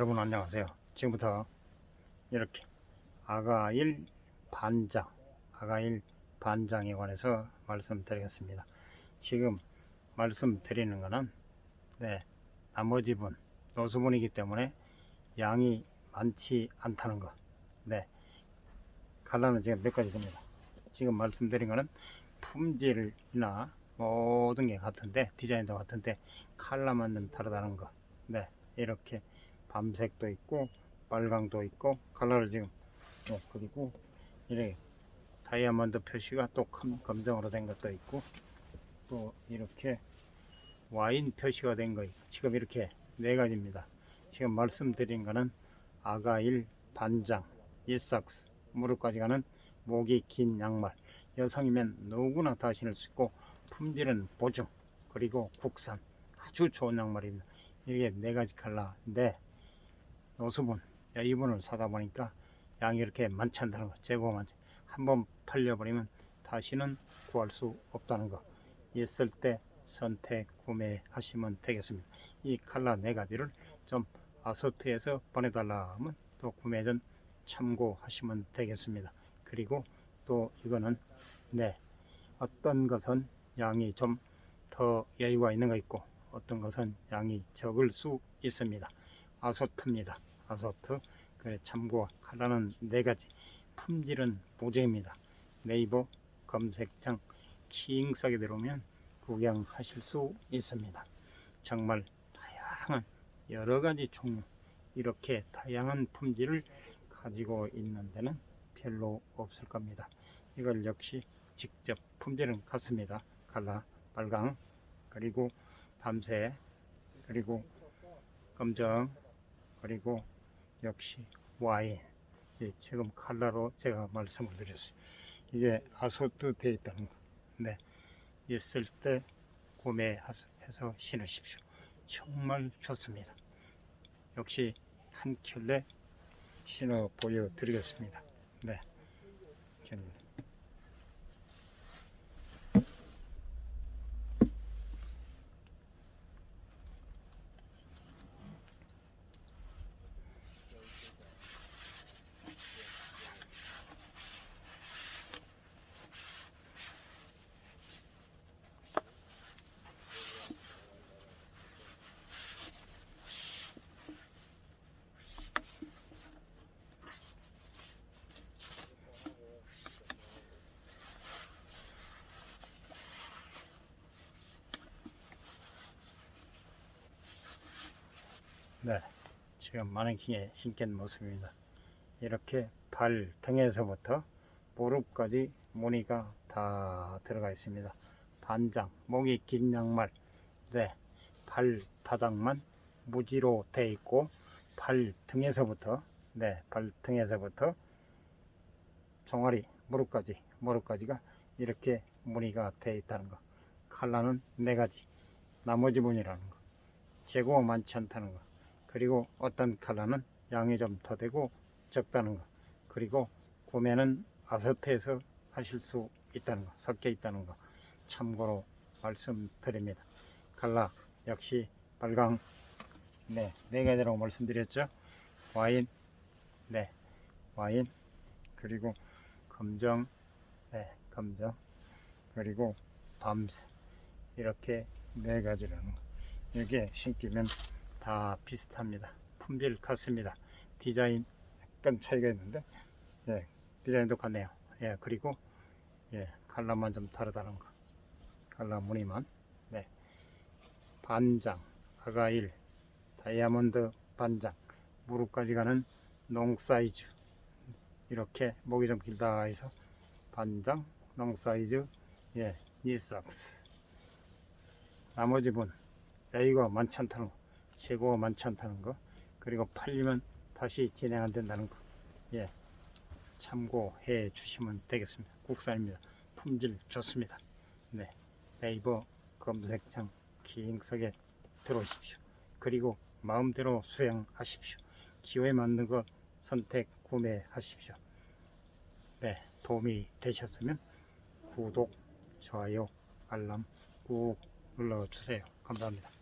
여러분 안녕하세요. 지금부터 이렇게 아가일 반장, 아가일 반장에 관해서 말씀드리겠습니다. 지금 말씀드리는 것은 네, 나머지 분, 노수분이기 때문에 양이 많지 않다는 거. 네, 칼라는 지금 몇 가지 됩니다. 지금 말씀드린 거는 품질이나 모든 게 같은데 디자인도 같은데 칼라만 좀 다르다는 거. 네, 이렇게 밤색도 있고 빨강도 있고 컬러를 지금 네, 그리고 이렇게 다이아몬드 표시가 또 큰 검정으로 된 것도 있고 또 이렇게 와인 표시가 된 거 있고 지금 이렇게 네 가지입니다. 지금 말씀드린 거는 아가일 반장 이삭스 무릎까지 가는 목이 긴 양말 여성이면 누구나 다 신을 수 있고 품질은 보증 그리고 국산 아주 좋은 양말입니다. 이게 네 가지 컬러인데 노수분 야, 이분을 사다 보니까 양이 이렇게 많지 않다는 거 재고가 많지 한번 팔려버리면 다시는 구할 수 없다는 거. 있을 때 선택 구매하시면 되겠습니다. 이 칼라 네 가지를 좀 아소트에서 보내달라 하면 또 구매 전 참고하시면 되겠습니다. 그리고 또 이거는 네 어떤 것은 양이 좀 더 여유가 있는 거 있고 어떤 것은 양이 적을 수 있습니다. 아소트입니다 아소트 그래 참고하라는 네 가지 품질은 보증입니다. 네이버 검색창 킹싸게 들어오면 구경하실 수 있습니다. 정말 다양한 여러 가지 종류 이렇게 다양한 품질을 가지고 있는 데는 별로 없을 겁니다. 이걸 역시 직접 품질은 같습니다. 칼라, 빨강, 그리고 밤새, 그리고 검정, 그리고 역시 와인 예, 지금 칼라로 제가 말씀을 드렸어요. 이게 아소트 되어 있다는 거. 네, 있을 때 구매해서 신으십시오. 정말 좋습니다. 역시 한 켤레 신어 보여드리겠습니다. 네, 네, 지금 마네킹에 신긴 모습입니다. 이렇게 발 등에서부터 무릎까지 무늬가 다 들어가 있습니다. 반장, 목이 긴 양말, 네, 발 바닥만 무지로 돼 있고 발 등에서부터, 네, 발 등에서부터 종아리, 무릎까지, 무릎까지가 이렇게 무늬가 돼 있다는 거. 칼라는 네 가지, 나머지 분이라는 거. 재고가 많지 않다는 거. 그리고 어떤 컬러는 양이 좀 더 되고 적다는 거. 그리고 구매는 아서트에서 하실 수 있다는 거 섞여 있다는 거. 참고로 말씀드립니다. 컬러 역시 빨강. 네, 네 가지라고 말씀드렸죠. 와인. 네 와인. 그리고 검정. 네 검정. 그리고 밤새. 이렇게 네 가지라는 거. 이게 신기면 다 비슷합니다. 품질 같습니다. 디자인 약간 차이가 있는데 예, 디자인도 같네요. 예, 그리고 예, 칼라만 좀 다르다는 거. 칼라 무늬만. 네. 반장, 아가일, 다이아몬드 반장, 무릎까지 가는 농 사이즈. 이렇게 목이 좀 길다 해서 반장, 농 사이즈, 예, 니삭스. 나머지 분, 여유가 많지 않다는 거. 재고가 많지 않다는 거. 그리고 팔리면 다시 진행 안 된다는 거. 예, 참고해 주시면 되겠습니다. 국산입니다. 품질 좋습니다. 네, 네이버 검색창 기행석에 들어오십시오. 그리고 마음대로 수행하십시오. 기호에 맞는 것 선택 구매하십시오. 네, 도움이 되셨으면 구독, 좋아요, 알람 꾹 눌러주세요. 감사합니다